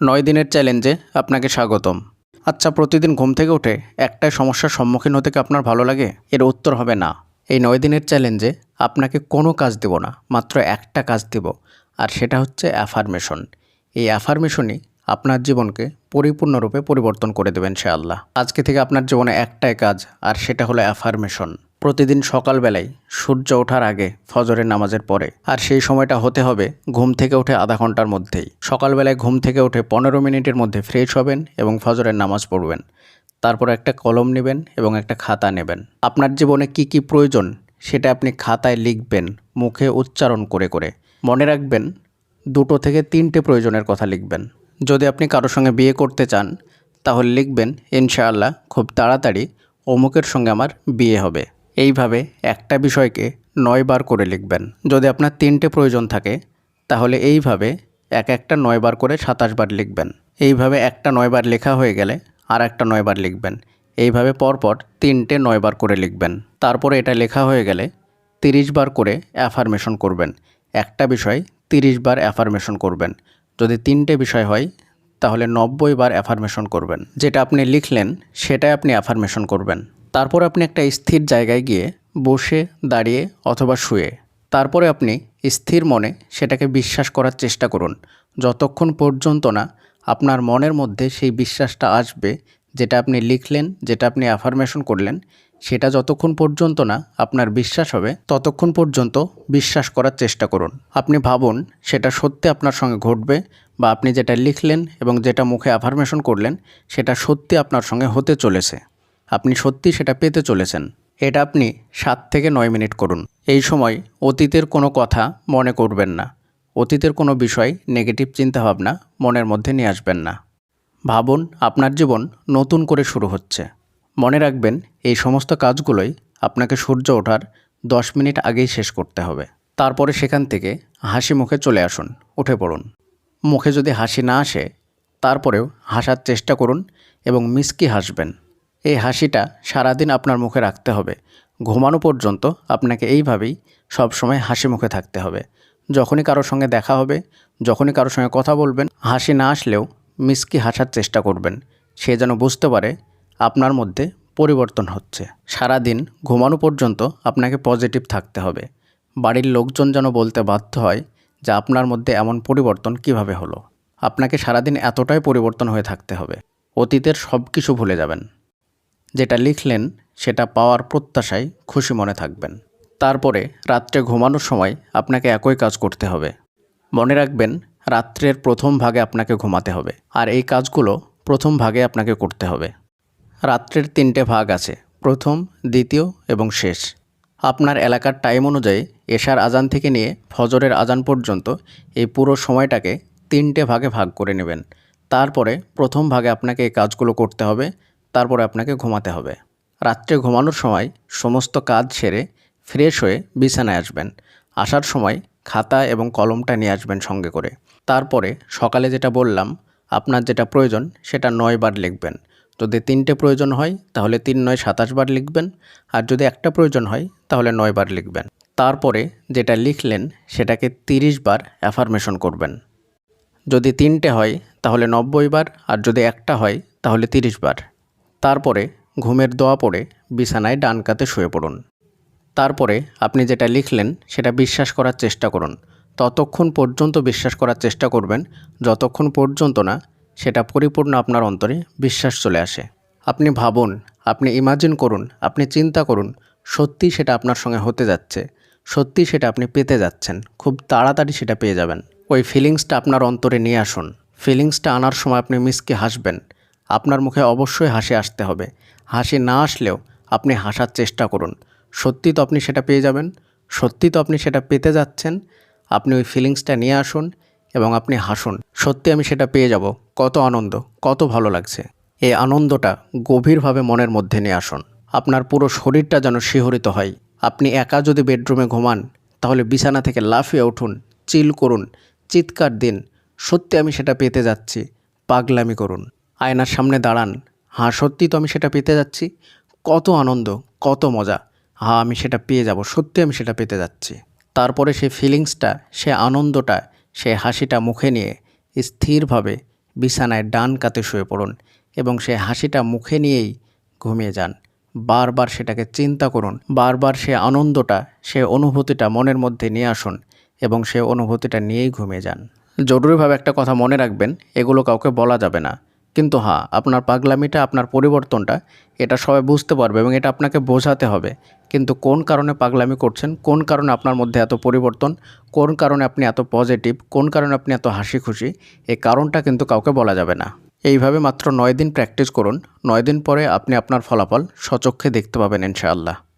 নয় দিনের চ্যালেঞ্জে আপনাকে স্বাগতম। আচ্ছা প্রতিদিন ঘুম থেকে উঠে একটাই সমস্যার সম্মুখীন হতে কি আপনার ভালো লাগে? এর উত্তর হবে না। এই নয় দিনের চ্যালেঞ্জে আপনাকে কোনো কাজ দেব না, মাত্র একটা কাজ দেব, আর সেটা হচ্ছে অ্যাফার্মেশন এই অ্যাফার্মেশনই আপনার জীবনকে পরিপূর্ণরূপে পরিবর্তন করে দেবেন সে আল্লাহ আজকে থেকে আপনার জীবনে একটাই কাজ, আর সেটা হলো অ্যাফার্মেশন প্রতিদিন সকালবেলায় সূর্য ওঠার আগে ফজরের নামাজের পরে। আর সেই সময়টা হতে হবে ঘুম থেকে উঠে আধা ঘণ্টার মধ্যেই। সকালবেলায় ঘুম থেকে উঠে পনেরো মিনিটের মধ্যে ফ্রেশ হবেন এবং ফজরের নামাজ পড়বেন। তারপর একটা কলম নেবেন এবং একটা খাতা নেবেন। আপনার জীবনে কি কি প্রয়োজন সেটা আপনি খাতায় লিখবেন, মুখে উচ্চারণ করে করে। মনে রাখবেন, দুটো থেকে তিনটে প্রয়োজনের কথা লিখবেন। যদি আপনি কারোর সঙ্গে বিয়ে করতে চান, তাহলে লিখবেন, ইনশাআল্লাহ, খুব তাড়াতাড়ি অমুকের সঙ্গে আমার বিয়ে হবে। এইভাবে একটা বিষয়কে নয়বার করে লিখবেন। যদি আপনার তিনটে প্রয়োজন থাকে, তাহলে এইভাবে এক একটা নয়বার করে সাতাশ বার লিখবেন। এইভাবে একটা নয়বার লেখা হয়ে গেলে আর একটা নয়বার লিখবেন। এইভাবে পরপর তিনটে নয়বার করে লিখবেন। তারপরে এটা লেখা হয়ে গেলে তিরিশ বার করে অ্যাফার্মেশন করবেন। একটা বিষয় তিরিশ বার অ্যাফার্মেশন করবেন। যদি তিনটে বিষয় হয়, তাহলে নব্বই বার অ্যাফার্মেশন করবেন। যেটা আপনি লিখলেন, সেটাই আপনি অ্যাফার্মেশন করবেন। তারপর আপনি একটা স্থির জায়গায় গিয়ে বসে, দাঁড়িয়ে অথবা শুয়ে, তারপরে আপনি স্থির মনে সেটাকে বিশ্বাস করার চেষ্টা করুন। যতক্ষণ পর্যন্ত না আপনার মনের মধ্যে সেই বিশ্বাসটা আসবে, যেটা আপনি লিখলেন, যেটা আপনি অ্যাফার্মেশন করলেন, সেটা যতক্ষণ পর্যন্ত না আপনার বিশ্বাস হবে, ততক্ষণ পর্যন্ত বিশ্বাস করার চেষ্টা করুন। আপনি ভাবুন সেটা সত্যি আপনার সঙ্গে ঘটবে বা আপনি যেটা লিখলেন এবং যেটা মুখে অ্যাফার্মেশন করলেন, সেটা সত্যি আপনার সঙ্গে হতে চলেছে। আপনি সত্যি সেটা পেতে চলেছেন। এটা আপনি সাত থেকে নয় মিনিট করুন। এই সময় অতীতের কোনো কথা মনে করবেন না। অতীতের কোনো বিষয় নেগেটিভ চিন্তাভাবনা মনের মধ্যে নিয়ে আসবেন না। ভাবুন, আপনার জীবন নতুন করে শুরু হচ্ছে। মনে রাখবেন, এই সমস্ত কাজগুলোই আপনাকে সূর্য ওঠার দশ মিনিট আগেই শেষ করতে হবে। তারপরে সেখান থেকে হাসি মুখে চলে আসুন, উঠে পড়ুন। মুখে যদি হাসি না আসে, তারপরেও হাসার চেষ্টা করুন এবং মিসকি হাসবেন। এই হাসিটা সারাদিন আপনার মুখে রাখতে হবে। ঘুমানো পর্যন্ত আপনাকে এইভাবেই সবসময় হাসি মুখে থাকতে হবে। যখনই কারোর সঙ্গে দেখা হবে, যখনই কারোর সঙ্গে কথা বলবেন, হাসি না আসলেও মিসকি হাসার চেষ্টা করবেন। সে যেন বুঝতে পারে আপনার মধ্যে পরিবর্তন হচ্ছে। সারাদিন ঘুমানো পর্যন্ত আপনাকে পজিটিভ থাকতে হবে। বাড়ির লোকজন যেন বলতে বাধ্য হয় যে আপনার মধ্যে এমন পরিবর্তন কীভাবে হলো। আপনাকে সারাদিন এতটাই পরিবর্তন হয়ে থাকতে হবে। অতীতের সব কিছু ভুলে যাবেন। যেটা লিখলেন, সেটা পাওয়ার প্রত্যাশায় খুশি মনে থাকবেন। তারপরে রাত্রে ঘুমানোর সময় আপনাকে একই কাজ করতে হবে। মনে রাখবেন, রাত্রের প্রথম ভাগে আপনাকে ঘুমাতে হবে, আর এই কাজগুলো প্রথম ভাগে আপনাকে করতে হবে। রাত্রের তিনটে ভাগ আছে, প্রথম, দ্বিতীয় এবং শেষ। আপনার এলাকার টাইম অনুযায়ী এশার আজান থেকে নিয়ে ফজরের আজান পর্যন্ত এই পুরো সময়টাকে তিনটে ভাগে ভাগ করে নেবেন। তারপরে প্রথম ভাগে আপনাকে এই কাজগুলো করতে হবে তারপরে আপনাকে ঘুমাতে হবে। রাত্রে ঘুমানোর সময় সমস্ত কাজ সেরে ফ্রেশ হয়ে বিছানায় আসবেন। আসার সময় খাতা এবং কলমটা নিয়ে আসবেন সঙ্গে করে। তারপরে সকালে যেটা বললাম, আপনার যেটা প্রয়োজন সেটা নয় বার লিখবেন। যদি তিনটে প্রয়োজন হয়, তাহলে তিন নয় সাতাশ বার লিখবেন। আর যদি একটা প্রয়োজন হয়, তাহলে নয় বার লিখবেন। তারপরে যেটা লিখলেন, সেটাকে তিরিশ বার অ্যাফার্মেশন করবেন। যদি তিনটে হয়, তাহলে নব্বই বার। আর যদি একটা হয়, তাহলে তিরিশ বার। তারপরে ঘুমের দোয়া পড়ে বিছানায় ডান কাতে শুয়ে পড়ুন। তারপরে আপনি যেটা লিখলেন সেটা বিশ্বাস করার চেষ্টা করুন। ততক্ষণ পর্যন্ত বিশ্বাস করার চেষ্টা করবেন, যতক্ষণ পর্যন্ত না সেটা পরিপূর্ণ আপনার অন্তরে বিশ্বাস চলে আসে। আপনি ভাবুন, আপনি ইমাজিন করুন, আপনি চিন্তা করুন সত্যি সেটা আপনার সঙ্গে হতে যাচ্ছে সত্যি সেটা আপনি পেতে যাচ্ছেন, খুব তাড়াতাড়ি সেটা পেয়ে যাবেন। ওই ফিলিংসটা আপনার অন্তরে নিয়ে আসুন। ফিলিংসটা আনার সময় আপনি মিসকে হাসবেন আপনার মুখে অবশ্যই হাসি আসতে হবে। হাসি না আসলেও আপনি হাসার চেষ্টা করুন। সত্যি তো আপনি সেটা পেয়ে যাবেন। সত্যি তো আপনি সেটা পেতে যাচ্ছেন। আপনি ওই ফিলিংসটা নিয়ে আসুন এবং আপনি হাসুন। সত্যি আমি সেটা পেয়ে যাব। কত আনন্দ, কত ভালো লাগছে। এই আনন্দটা গভীরভাবে মনের মধ্যে নিয়ে আসুন। আপনার পুরো শরীরটা যেন শিহরিত হয়। আপনি একা যদি বেডরুমে ঘুমান, তাহলে বিছানা থেকে লাফিয়ে উঠুন, চিল করুন, চিৎকার দিন। সত্যি আমি সেটা পেতে যাচ্ছি। পাগলামি করুন। আয়নার সামনে দাঁড়ান। হ্যাঁ সত্যি তো আমি সেটা পেতে যাচ্ছি। কত আনন্দ, কত মজা। হ্যাঁ আমি সেটা পেয়ে যাব সত্যি আমি সেটা পেতে যাচ্ছি। তারপরে সে ফিলিংসটা সে আনন্দটা, সে হাসিটা মুখে নিয়ে স্থিরভাবে বিছানায় ডান কাতে শুয়ে পড়ুন এবং সে হাসিটা মুখে নিয়েই ঘুমিয়ে যান। বারবার সেটাকে চিন্তা করুন। বারবার সে আনন্দটা, সে অনুভূতিটা মনের মধ্যে নিয়ে আসুন এবং সে অনুভূতিটা নিয়েই ঘুমিয়ে যান। জরুরিভাবে একটা কথা মনে রাখবেন, এগুলো কাউকে বলা যাবে না। কিন্তু হ্যাঁ আপনার পাগলামিটা, আপনার পরিবর্তনটা, এটা সবাই বুঝতে পারবে এবং এটা আপনাকে বোঝাতে হবে। কিন্তু কোন কারণে পাগলামি করছেন, কোন কারণে আপনার মধ্যে এত পরিবর্তন, কোন কারণে আপনি এত পজিটিভ কোন কারণে আপনি এত হাসি খুশি এই কারণটা কিন্তু কাউকে বলা যাবে না। এইভাবে মাত্র নয় দিন প্র্যাকটিস করুন, নয় দিন পরে আপনি আপনার ফলাফল সচক্ষে দেখতে পাবেন ইনশাআল্লাহ।